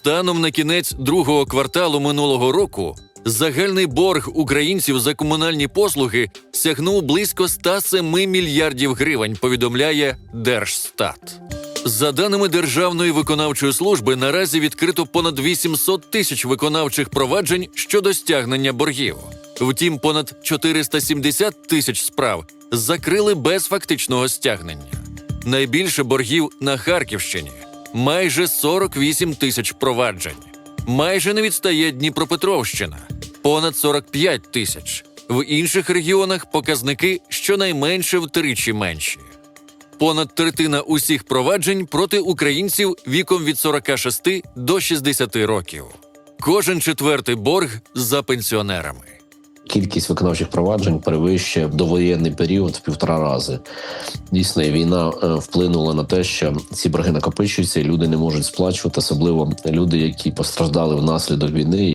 Станом на кінець другого кварталу минулого року загальний борг українців за комунальні послуги сягнув близько 107 мільярдів гривень. Повідомляє Держстат. За даними Державної виконавчої служби, наразі відкрито понад 800 тисяч виконавчих проваджень щодо стягнення боргів. Втім, понад 470 тисяч справ закрили без фактичного стягнення. Найбільше боргів на Харківщині майже 48 тисяч проваджень. Майже не відстає Дніпропетровщина понад 45 тисяч. В інших регіонах показники щонайменше втричі менші. Понад третина усіх проваджень проти українців віком від 46 до 60 років. Кожен четвертий борг за пенсіонерами. Кількість виконавчих проваджень перевищує довоєнний період в півтора рази. Дійсно, війна е, вплинула на те, що ці борги накопичуються, і люди не можуть сплачувати, особливо люди, які постраждали внаслідок війни.